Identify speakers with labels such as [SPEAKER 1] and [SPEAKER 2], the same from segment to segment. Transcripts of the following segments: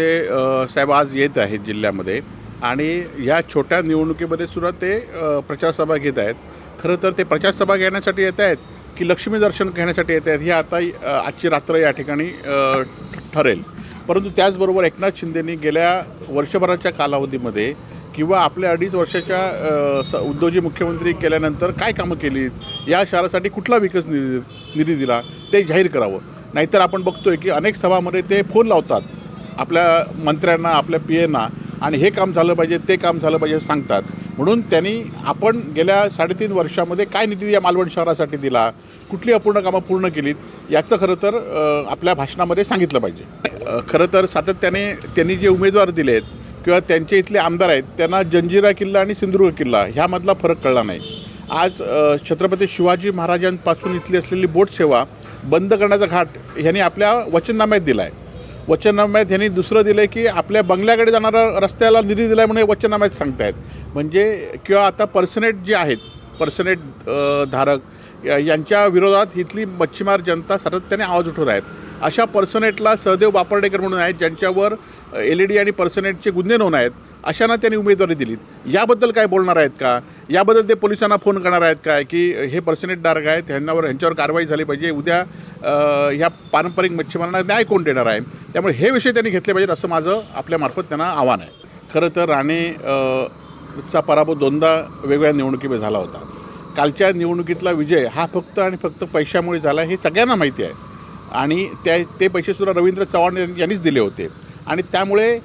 [SPEAKER 1] ते साहेब आज येत आहेत जिल्ह्यामध्ये आणि ह्या छोट्या निवडणुकीमध्ये सुद्धा ते प्रचारसभा घेत आहेत. खरं तर ते प्रचारसभा घेण्यासाठी येत आहेत की लक्ष्मी दर्शन घेण्यासाठी येत आहेत हे आता आजची रात्र या ठिकाणी ठरेल. परंतु त्याचबरोबर एकनाथ शिंदेनी गेल्या वर्षभराच्या कालावधीमध्ये किंवा आपल्या अडीच वर्षाच्या स उद्योजी मुख्यमंत्री केल्यानंतर काय कामं केलीत या शहरासाठी कुठला विकास निधी निधी दिला ते जाहीर करावं. नाहीतर आपण बघतोय की अनेक सभामध्ये ते फोन लावतात. आपल्या मंत्र्यांना आपल्या पी एना आणि हे काम झालं पाहिजे ते काम झालं पाहिजे सांगतात. म्हणून त्यांनी आपण गेल्या साडेतीन वर्षामध्ये काय निधी या मालवण शहरासाठी दिला कुठली अपूर्ण कामं पूर्ण केलीत याचं खरं तर आपल्या भाषणामध्ये सांगितलं पाहिजे. खरं तर सातत्याने त्यांनी जे उमेदवार दिले आहेत किंवा त्यांचे इथले आमदार आहेत त्यांना जंजिरा किल्ला आणि सिंधुदुर्ग किल्ला ह्यामधला फरक कळला नाही. आज छत्रपती शिवाजी महाराजांपासून इथली असलेली बोट सेवा बंद करण्याचा घाट ह्यांनी आपल्या वचननाम्यात दिला आहे वचननाम्यात ह्यांनी दुसरं दिलं आहे की आपल्या बंगल्याकडे जाणारा रस्त्याला निधी दिला आहे म्हणून वचननाम्यात सांगतायत. म्हणजे किंवा आता पर्सनेट जे आहेत पर्सनेट धारक या- यांच्या विरोधात इथली मच्छीमार जनता सातत्याने आवाज उठवत आहेत. अशा पर्सनेटला सहदेव बापर्डेकर म्हणून आहेत ज्यांच्यावर एल ई डी आणि पर्सनेटचे गुन्हे नोंद आहेत अशांना त्यांनी उमेदवारी दिलीत. याबद्दल काय बोलणार आहेत का? याबद्दल ते पोलिसांना फोन करणार आहेत काय? की हे पर्सनेट डार्क आहेत ह्यांच्यावर ह्यांच्यावर कारवाई झाली पाहिजे. उद्या ह्या पारंपरिक मच्छीमारांना न्याय कोण देणार आहे? त्यामुळे हे विषय त्यांनी घेतले पाहिजेत असं माझं आपल्यामार्फत त्यांना आव्हान आहे. खरं तर राणे चा पराभव दोनदा वेगवेगळ्या निवडणुकीमध्ये झाला होता. कालच्या निवडणुकीतला विजय हा फक्त आणि फक्त पैशामुळे झाला हे सगळ्यांना माहिती आहे. आणि त्या ते पैसेसुद्धा रवींद्र चव्हाण यांनीच दिले होते. आणि त्यामुळे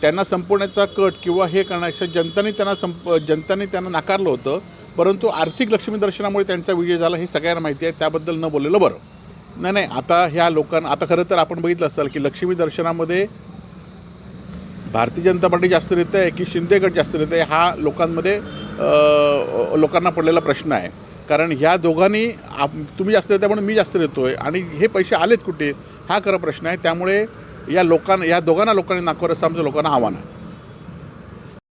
[SPEAKER 1] त्यांना संपवण्याचा कट किंवा हे करण्याच्या जनताने त्यांना संप जनताने त्यांना नाकारलं होतं. परंतु आर्थिक लक्ष्मी दर्शनामुळे त्यांचा विजय झाला हे सगळ्यांना माहिती आहे. त्याबद्दल न बोललेलं बरं. नाही नाही आता ह्या लोकांना आता खरं तर आपण बघितलं असाल की लक्ष्मी दर्शनामध्ये भारतीय जनता पार्टी जास्त रेत आहे की शिंदे गट जास्त येत आहे हा लोकांमध्ये लोकांना पडलेला प्रश्न आहे. कारण ह्या दोघांनी आप तुम्ही जास्त देताय म्हणून मी जास्त देतो आहे आणि हे पैसे आलेच कुठे? हा खरं प्रश्न आहे. त्यामुळे या लोकांना या दोघांना लोकांनी नागपूर असं आमच्या लोकांना आव्हान आहे.